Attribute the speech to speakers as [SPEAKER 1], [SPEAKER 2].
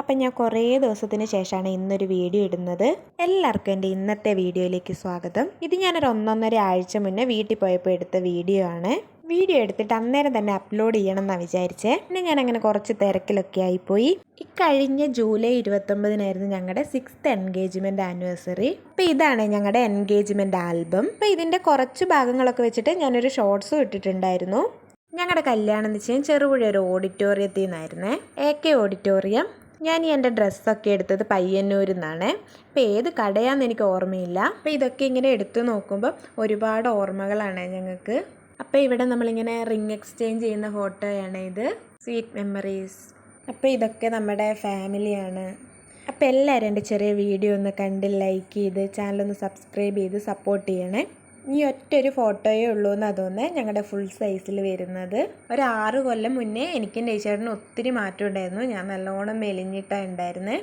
[SPEAKER 1] അപ്പം ഞാൻ കുറേ ദിവസത്തിന് ശേഷമാണ് ഇന്നൊരു വീഡിയോ ഇടുന്നത്. എല്ലാവർക്കും എന്റെ ഇന്നത്തെ വീഡിയോയിലേക്ക് സ്വാഗതം. ഇത് ഞാനൊരു ഒന്നൊന്നര ആഴ്ച മുന്നേ വീട്ടിൽ പോയപ്പോൾ എടുത്ത വീഡിയോ ആണ്. വീഡിയോ എടുത്തിട്ട് അന്നേരം തന്നെ അപ്ലോഡ് ചെയ്യണം എന്നാണ് വിചാരിച്ചേ. പിന്നെ ഞാൻ അങ്ങനെ കുറച്ച് തിരക്കിലൊക്കെ ആയിപ്പോയി. ഇക്കഴിഞ്ഞ ജൂലൈ ഇരുപത്തൊമ്പതിനായിരുന്നു ഞങ്ങളുടെ സിക്സ്ത് എൻഗേജ്മെന്റ് ആനിവേഴ്സറി. അപ്പോൾ ഇതാണ് ഞങ്ങളുടെ എൻഗേജ്മെന്റ് ആൽബം. അപ്പോൾ ഇതിന്റെ കുറച്ച് ഭാഗങ്ങളൊക്കെ വെച്ചിട്ട് ഞാനൊരു ഷോർട്സും ഇട്ടിട്ടുണ്ടായിരുന്നു. ഞങ്ങളുടെ കല്യാണം നിശ്ചയം ചെറുപുഴ ഒരു ഓഡിറ്റോറിയത്തിൽ നിന്നായിരുന്നേ. A K auditorium. ഞാൻ ഈ എന്റെ ഡ്രസ്സൊക്കെ എടുത്തത് പയ്യന്നൂരിൽ നിന്നാണ് അപ്പോൾ ഏത് കടയാണെന്ന് എനിക്ക് ഓർമ്മയില്ല. അപ്പോൾ ഇതൊക്കെ ഇങ്ങനെ എടുത്തു നോക്കുമ്പോൾ ഒരുപാട് ഓർമ്മകളാണ് ഞങ്ങൾക്ക്. അപ്പോൾ ഇവിടെ നമ്മളിങ്ങനെ റിംഗ് എക്സ്ചേഞ്ച് ചെയ്യുന്ന ഫോട്ടോയാണ് ഇത്. Sweet memories. അപ്പോൾ ഇതൊക്കെ നമ്മുടെ ഫാമിലിയാണ്. അപ്പോൾ എല്ലാവരും എന്റെ ചെറിയ വീഡിയോ ഒന്ന് കണ്ട് ലൈക്ക് ചെയ്ത് ചാനലൊന്ന് സബ്സ്ക്രൈബ് ചെയ്ത് സപ്പോർട്ട് ചെയ്യണേ. ഈ ഒറ്റൊരു ഫോട്ടോയേ ഉള്ളൂ എന്ന് തോന്നുന്നത് ഞങ്ങളുടെ ഫുൾ സൈസിൽ വരുന്നത്. ഒരു ആറ് കൊല്ലം മുന്നേ എനിക്കും ടീച്ചറിനും ഒത്തിരി മാറ്റം ഉണ്ടായിരുന്നു. ഞാൻ നല്ലോണം മെലിഞ്ഞിട്ടാണ് ഉണ്ടായിരുന്നത്